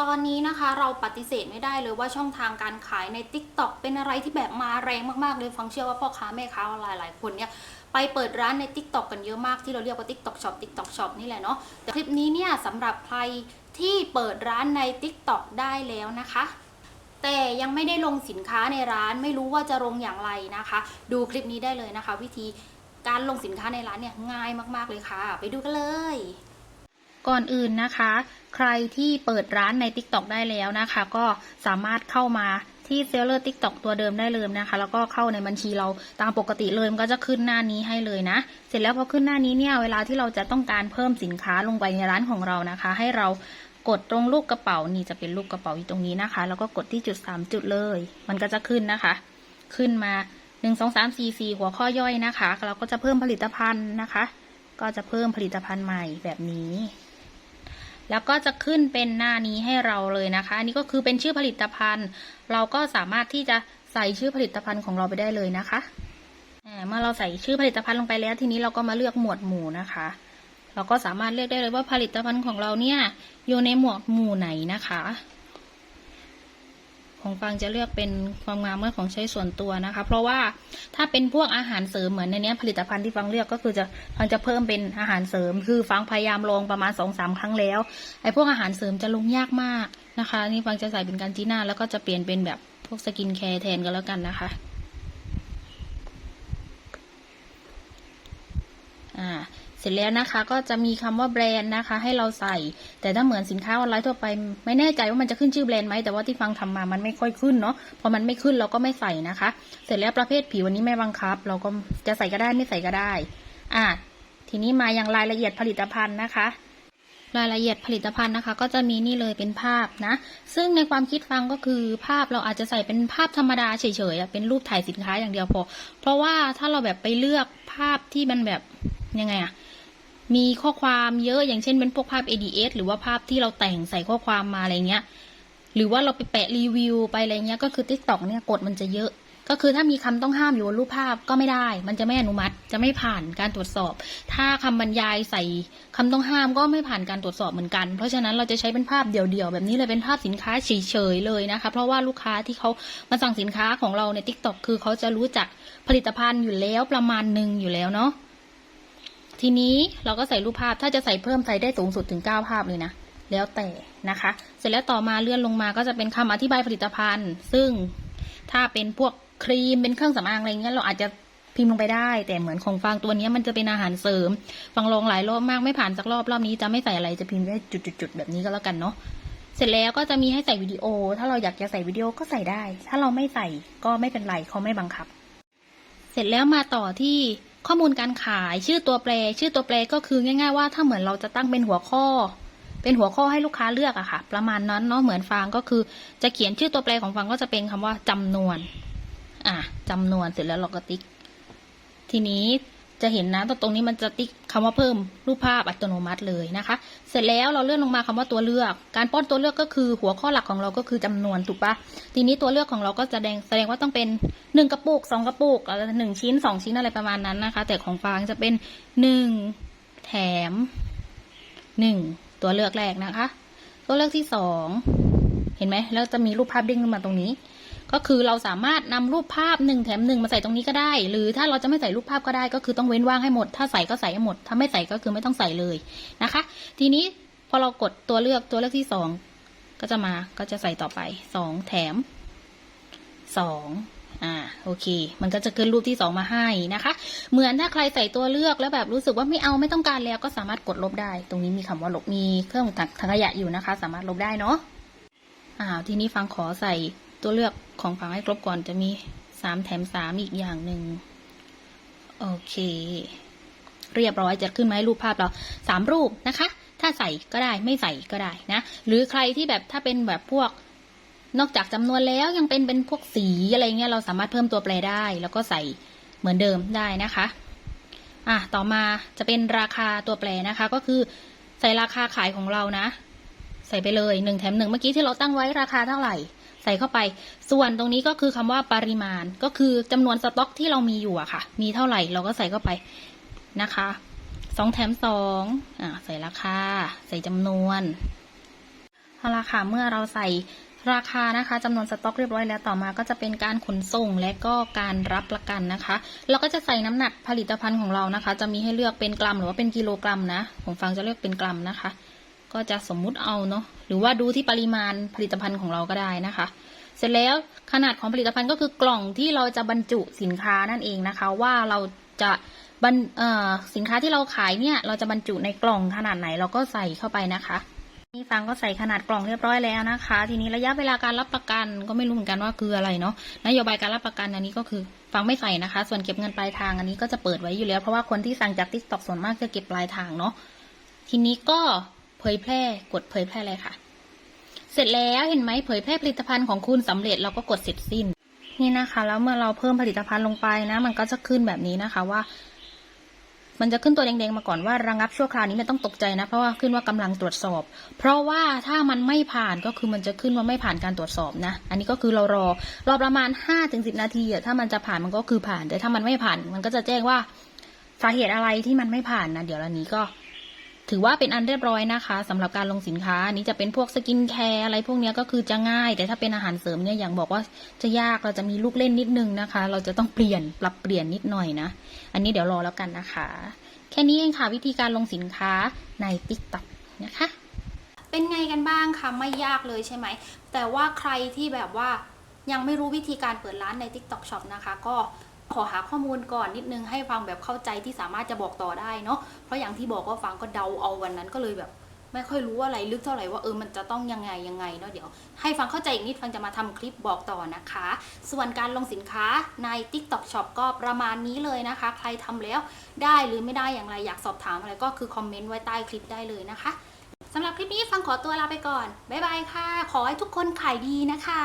ตอนนี้นะคะเราปฏิเสธไม่ได้เลยว่าช่องทางการขายใน Tik t o อกเป็นอะไรที่แบบมาแรงมากๆเลยฟังเชื่อว่าพ่อค้าแม่ค้าออนไลน์หลายคนเนี่ยไปเปิดร้านใน Tik t o อกกันเยอะมากที่เราเรียกว่า Tik t o อก Shop Tik t o อก Shop นี่แหละเนาะแต่คลิปนี้เนี่ยสำหรับใครที่เปิดร้านใน Tik t o อกได้แล้วนะคะแต่ยังไม่ได้ลงสินค้าในร้านไม่รู้ว่าจะลงอย่างไรนะคะ ดูคลิปนี้ได้เลยนะคะ วิธีการลงสินค้าในร้านเนี่ยง่ายมาก ๆเลยค่ะ ไปดูกันเลย ก่อนอื่นนะคะ ใครที่เปิดร้านใน TikTok ได้แล้วนะคะ ก็สามารถเข้ามาที่เซลเลอร์ TikTok ตัวเดิมได้เลยนะคะ แล้วก็เข้าในบัญชีเราตามปกติเลยมันก็จะขึ้นหน้านี้ให้เลยนะ เสร็จแล้วพอขึ้นหน้านี้เนี่ยเวลาที่เราจะต้องการเพิ่มสินค้าลงไปในร้านของเรานะคะ ให้เรากดตรงรูปกระเป๋านี่จะเป็นรูปกระเป๋าอยู่ตรงนี้นะคะ แล้วก็กดที่จุดสามจุดเลย มันก็จะขึ้นนะคะ ขึ้นมาหนึ่งสองสามสี่สี่หัวข้อย่อยนะคะ เราก็จะเพิ่มผลิตภัณฑ์นะคะ ก็จะเพิ่มผลิตภัณฑ์ใหม่แบบนี้ แล้วก็จะขึ้นเป็นหน้านี้ให้เราเลยนะคะ อันนี้ก็คือเป็นชื่อผลิตภัณฑ์ เราก็สามารถที่จะใส่ชื่อผลิตภัณฑ์ของเราไปได้เลยนะคะเมื่อเราใส่ชื่อผลิตภัณฑ์ลงไปแล้วทีนี้เราก็มาเลือกหมวดหมู่นะคะ เราก็สามารถเลือกได้เลยว่าผลิตภัณฑ์ของเราเนี่ยอยู่ในหมวดหมู่ไหนนะคะ ของฟังจะเลือกเป็นความงามเมื่อของใช้ส่วนตัวนะคะ เพราะว่าถ้าเป็นพวกอาหารเสริมเหมือนในนี้ผลิตภัณฑ์ที่ฟังเลือกก็คือจะฟังจะเพิ่มเป็นอาหารเสริม คือฟังพยายามลองประมาณสองสามครั้งแล้วไอ้พวกอาหารเสริมจะลงยากมากนะคะ นี่ฟังจะใส่เป็นการจีน่าแล้วก็จะเปลี่ยนเป็นแบบพวกสกินแคร์แทนกันแล้วกันนะคะอ่า ร็จแล้วนะคะก็จะมีคำว่าแบรนด์นะคะ ให้เราใส่ แต่ถ้าเหมือนสินค้าออนไลน์ทั่วไป ไม่แน่ใจว่ามันจะขึ้นชื่อแบรนด์ไหมแต่ว่าที่ฟังทำมามันไม่ค่อยขึ้นเนาะพอมันไม่ขึ้นเราก็ไม่ใส่นะคะ เสร็จแล้วประเภทผิววันนี้ไม่บังคับ เราก็จะใส่ก็ได้ไม่ใส่ก็ได้อ่าทีนี้มาอย่างรายละเอียดผลิตภัณฑ์นะคะรายละเอียดผลิตภัณฑ์นะคะ ก็จะมีนี่เลยเป็นภาพนะ ซึ่งในความคิดฟังก็คือภาพเราอาจจะใส่เป็นภาพธรรมดาเฉยๆเป็นรูปถ่ายสินค้าอย่างเดียวพอ เพราะว่าถ้าเราแบบไปเลือกภาพที่มันแบบยังไงอะ มีข้อความเยอะอย่างเช่นเป็นพวกภาพ ADS หรือว่าภาพที่เราแต่งใส่ข้อความมาอะไรเงี้ย หรือว่าเราไปแปะรีวิวไปอะไรเงี้ยก็คือ TikTok เนี่ยกฎมันจะเยอะ ก็คือถ้ามีคำต้องห้ามอยู่บนรูปภาพก็ไม่ได้ มันจะไม่อนุมัติจะไม่ผ่านการตรวจสอบ ถ้าคำบรรยายใส่คำต้องห้ามก็ไม่ผ่านการตรวจสอบเหมือนกัน เพราะฉะนั้นเราจะใช้เป็นภาพเดี่ยวๆแบบนี้เลยเป็นภาพสินค้าเฉยๆเลยนะคะเพราะว่าลูกค้าที่เขามาสั่งสินค้าของเราใน TikTok คือเขาจะรู้จักผลิตภัณฑ์อยู่แล้วประมาณหนึ่งอยู่แล้วเนาะ ทีนี้เราก็ใส่รูปภาพถ้าจะใส่เพิ่มใส่ได้สูงสุดถึง 9 ภาพเลยนะ แล้วแต่นะคะ เสร็จแล้วต่อมาเลื่อนลงมาก็จะเป็นคำอธิบายผลิตภัณฑ์ ซึ่งถ้าเป็นพวกครีมเป็นเครื่องสำอางอะไรเงี้ยเราอาจจะพิมพ์ลงไปได้ แต่เหมือนของฟางตัวนี้มันจะเป็นอาหารเสริมฟังลองหลายรอบมากไม่ผ่านสักรอบรอบนี้จะไม่ใส่อะไรจะพิมพ์ได้จุดๆแบบนี้ก็แล้วกันเนาะเสร็จแล้วก็จะมีให้ใส่วิดีโอ ถ้าเราอยากจะใส่วิดีโอก็ใส่ได้ ถ้าเราไม่ใส่ก็ไม่เป็นไรเขาไม่บังคับ เสร็จแล้วมาต่อที่ ข้อมูลการขายชื่อตัวแปร ชื่อตัวแปรก็คือง่าย ๆ ว่าถ้าเหมือนเราจะตั้งเป็นหัวข้อ เป็นหัวข้อให้ลูกค้าเลือกอะค่ะ ประมาณนั้นเนาะเหมือนฟางก็คือ จะเขียนชื่อตัวแปรของฟางก็จะเป็นคำว่าจำนวน อะจำนวนเสร็จแล้วเราก็ติ๊ก ทีนี้ จะเห็นนะตรงนี้มันจะติ๊กคำว่าเพิ่มรูปภาพอัตโนมัติเลยนะคะ เสร็จแล้วเราเลื่อนลงมาคำว่าตัวเลือก การป้อนตัวเลือกก็คือหัวข้อหลักของเราก็คือจำนวนถูกปะทีนี้ตัวเลือกของเราก็จะแสดงแสดงว่าต้องเป็นหนึ่งกระปุกสองกระปุกหนึ่งชิ้นสองชิ้นอะไรประมาณนั้นนะคะ แต่ของฟางจะเป็นหนึ่งแถมหนึ่งตัวเลือกแรกนะคะ ตัวเลือกที่สองเห็นไหมแล้วจะมีรูปภาพเด้งขึ้นมาตรงนี้ ก็คือเราสามารถนำรูปภาพหนึ่งแถมหนึ่งมาใส่ตรงนี้ก็ได้ หรือถ้าเราจะไม่ใส่รูปภาพก็ได้ ก็คือต้องเว้นว่างให้หมด ถ้าใส่ก็ใส่ให้หมด ถ้าไม่ใส่ก็คือไม่ต้องใส่เลยนะคะ ทีนี้พอเรากดตัวเลือกตัวเลือกที่สองก็จะมาก็จะใส่ต่อไปสองแถมสองอ่าโอเค มันก็จะขึ้นรูปที่สองมาให้นะคะ เหมือนถ้าใครใส่ตัวเลือกแล้วแบบรู้สึกว่าไม่เอาไม่ต้องการแล้วก็สามารถกดลบได้ ตรงนี้มีคำว่าลบมีเครื่องถังถังขยะอยู่นะคะ สามารถลบได้เนาะอ่าทีนี้ฟังขอใส่ ตัวเลือกของฟังให้ครบก่อนจะมีสามแถมสามอีกอย่างหนึ่งโอเค เรียบร้อยจะขึ้นมาให้รูปภาพเราสามรูปนะคะ ถ้าใส่ก็ได้ไม่ใส่ก็ได้นะ หรือใครที่แบบถ้าเป็นแบบพวกนอกจากจำนวนแล้วยังเป็นเป็นพวกสีอะไรเงี้ยเราสามารถเพิ่มตัวแปรได้ แล้วก็ใส่เหมือนเดิมได้นะคะอะต่อมาจะเป็นราคาตัวแปรนะคะ ก็คือใส่ราคาขายของเรานะ ใส่ไปเลยหนึ่งแถมหนึ่งเมื่อกี้ที่เราตั้งไว้ราคาเท่าไหร่ ใส่เข้าไป ส่วนตรงนี้ก็คือคำว่าปริมาณก็คือจำนวนสต็อกที่เรามีอยู่อะค่ะ มีเท่าไหร่เราก็ใส่เข้าไปนะคะสองแถมสองอ่าใส่ราคา ใส่จำนวนเอาละค่ะเมื่อเราใส่ราคานะคะจำนวนสต็อกเรียบร้อยแล้วต่อมาก็จะเป็นการขนส่งและก็การรับประกันนะคะ เราก็จะใส่น้ำหนักผลิตภัณฑ์ของเรานะคะ จะมีให้เลือกเป็นกรัมหรือว่าเป็นกิโลกรัมนะผมฟังจะเลือกเป็นกรัมนะคะ ก็จะสมมุติเอาเนาะหรือว่าดูที่ปริมาณผลิตภัณฑ์ของเราก็ได้นะคะ เสร็จแล้วขนาดของผลิตภัณฑ์ก็คือกล่องที่เราจะบรรจุสินค้านั่นเองนะคะ ว่าเราจะบรรสินค้าที่เราขายเนี่ย เราจะบรรจุในกล่องขนาดไหนเราก็ใส่เข้าไปนะคะนี่ฟังก็ใส่ขนาดกล่องเรียบร้อยแล้วนะคะ ทีนี้ระยะเวลาการรับประกันก็ไม่รู้เหมือนกันว่าคืออะไรเนาะนโยบายการรับประกันอันนี้ก็คือฟังไม่ใส่นะคะ ส่วนเก็บเงินปลายทางอันนี้ก็จะเปิดไว้อยู่แล้วเพราะว่าคนที่สั่งจากทิกต็อกส่วนมากจะเก็บปลายทางเนาะทีนี้ก็ ผยแพร่ กดเผยแพร่เลยค่ะ เสร็จแล้วเห็นไหมเผยแพร่ผลิตภัณฑ์ของคุณสำเร็จเราก็กดเสร็จสิ้น นี่นะคะ แล้วเมื่อเราเพิ่มผลิตภัณฑ์ลงไปนะ มันก็จะขึ้นแบบนี้นะคะว่า มันจะขึ้นตัวแดงๆมาก่อนว่าระงับชั่วคราวนี้ไม่ต้องตกใจนะ เพราะว่าขึ้นว่ากำลังตรวจสอบ เพราะว่าถ้ามันไม่ผ่านก็คือมันจะขึ้นว่าไม่ผ่านการตรวจสอบนะ อันนี้ก็คือเรารอรอประมาณห้าถึงสิบนาทีอะถ้ามันจะผ่านมันก็คือผ่าน แต่ถ้ามันไม่ผ่าน มันก็จะแจ้งว่าสาเหตุอะไรที่มันไม่ผ่านนะเดี๋ยวอันนี้ก็ ถือว่าเป็นอันเรียบร้อยนะคะสำหรับการลงสินค้านี้จะเป็นพวกสกินแคร์อะไรพวกนี้ก็คือจะง่าย แต่ถ้าเป็นอาหารเสริมเนี่ยอย่างบอกว่าจะยากเราจะมีลูกเล่นนิดนึงนะคะ เราจะต้องเปลี่ยนปรับเปลี่ยนนิดหน่อยนะ อันนี้เดี๋ยวรอแล้วกันนะคะ แค่นี้เองค่ะวิธีการลงสินค้าใน TikTok นะคะ เป็นไงกันบ้างคะไม่ยากเลยใช่ไหมแต่ว่าใครที่แบบว่ายังไม่รู้วิธีการเปิดร้านใน TikTok Shop นะคะ ก็ ขอหาข้อมูลก่อนนิดนึงให้ฟังแบบเข้าใจที่สามารถจะบอกต่อได้เนาะเพราะอย่างที่บอกว่าฟังก็เดาเอาวันนั้นก็เลยแบบ ไม่ค่อยรู้อะไรลึกเท่าไหร่ว่าเออมันจะต้องยังไงยังไงเนาะเดี๋ยว ให้ฟังเข้าใจอีกนิดฟังจะมาทำคลิปบอกต่อนะคะ ส่วนการลงสินค้าใน TikTok Shop ก็ประมาณนี้เลยนะคะ ใครทำแล้วได้หรือไม่ได้อย่างไรอยากสอบถามอะไรก็คือคอมเมนต์ไว้ใต้คลิปได้เลยนะคะสำหรับคลิปนี้ฟังขอตัวลาไปก่อนบ๊ายบายค่ะ ขอให้ทุกคนขายดีนะคะ